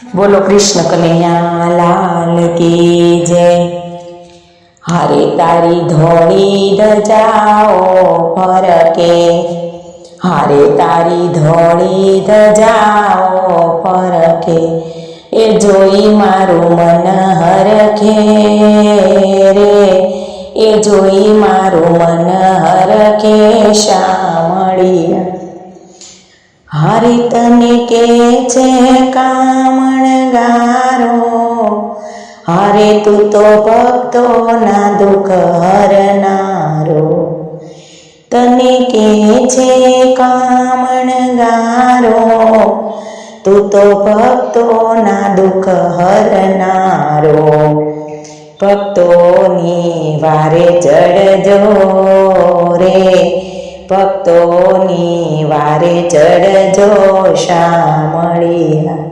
બોલો કૃષ્ણ કનૈયા, લાલ કી જય. હારે તારી ધોળી ધજાઓ ફરકે હારે તારી ધોળી ધજાઓ ફરકે એ જોઈ મારું મન હરખે રે. એ જોઈ મારું મન હરખે શામળિયા હારી તને કે છે કામણ ગારો? હરે તું તો ભક્તો ના દુઃખ હરનારો. તને કે છે કામણ ગારો? તું તો ભક્તો ના દુઃખ હરનારો. ભક્તોની વારે ચડજો રે. ભક્તોની વારે ચડજો શામળિયા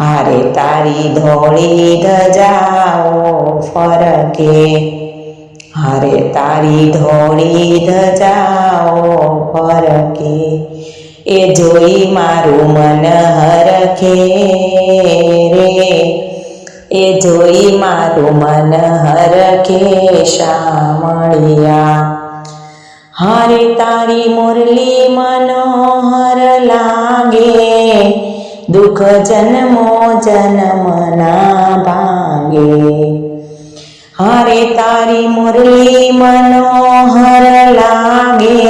હારે તારી ધોળી ધજાઓ ફરકે. હારે તારી ધોળી ધજાઓ ફરકે. એ જોઈ મારું મન હરખે રે. એ જોઈ મારું મન હરખે શામળિયા હારે તારી મુરલી મનોહર લાગે, દુઃખ જન્મો જન્મના ભાગે. હરે તારી મુરલી મનોહર લાગે,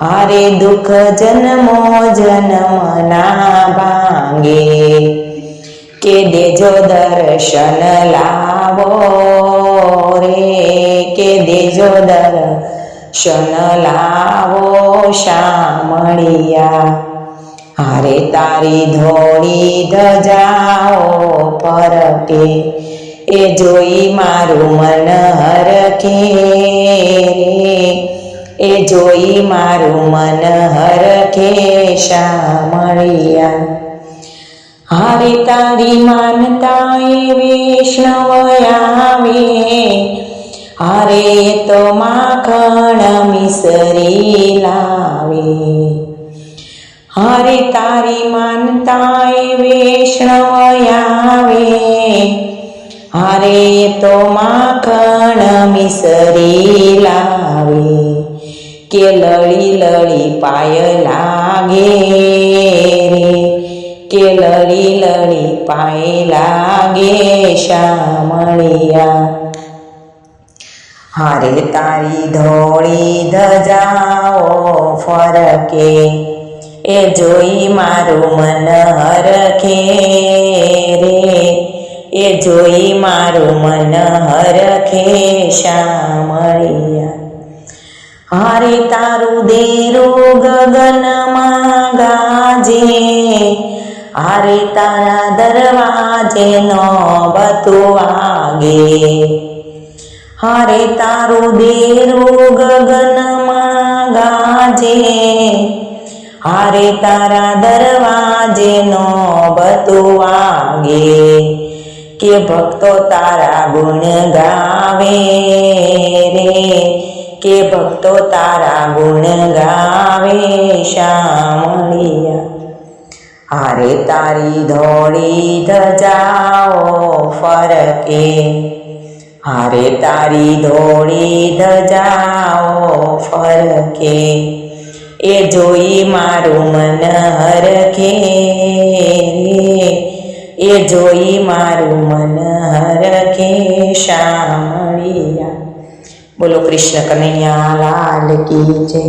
હારે દુઃખ જન્મો જન્મના ભાંગે. કે દેજો દર્શન લાવો દર્શન લાવો શામળિયા હારે તારી ધોળી ધજાઓ પરકે એ જોઈ મારું મન હરખે એ જોઈ મારું મન હરખે શામળિયા હારે તારી માનતા એ વૈષ્ણવ આવે હારે તો માખણ મિસરી લાવે. હરે તારી માનતા વૈષ્ણવ આવે હરે તો માખણ મિસરી લાવે. કે લળી લળી પાય લાગે રે. કે લળી લળી પાય લાગે શામળિયા. હારે તારી ધોળી ધજાઓ ફરકે, એ જોઈ મારું મન હરખે રે, એ જોઈ મારું મન હરખે શામળિયા હારે તારું દેરું ગગનમાં ગાજે હારે તારા દરવાજે નો વાગે. હારે તારું દેરું ગગનમાં ગાજે હારે તારા દરવાજે નો વાગે કે ભક્તો તારા ગુણ ગાવે રે કે ભક્તો તારા ગુણ ગાવે શામળિયા હારે તારી ધોળી ધજાઓ ફરકે હારે તારી ધોળી ધજાઓ ફરકે, એ જોઈ મારું મન હરખે એ જોઈ મારું મન હરખે શામળિયા બોલો કૃષ્ણ કનૈયા, લાલ કી જય.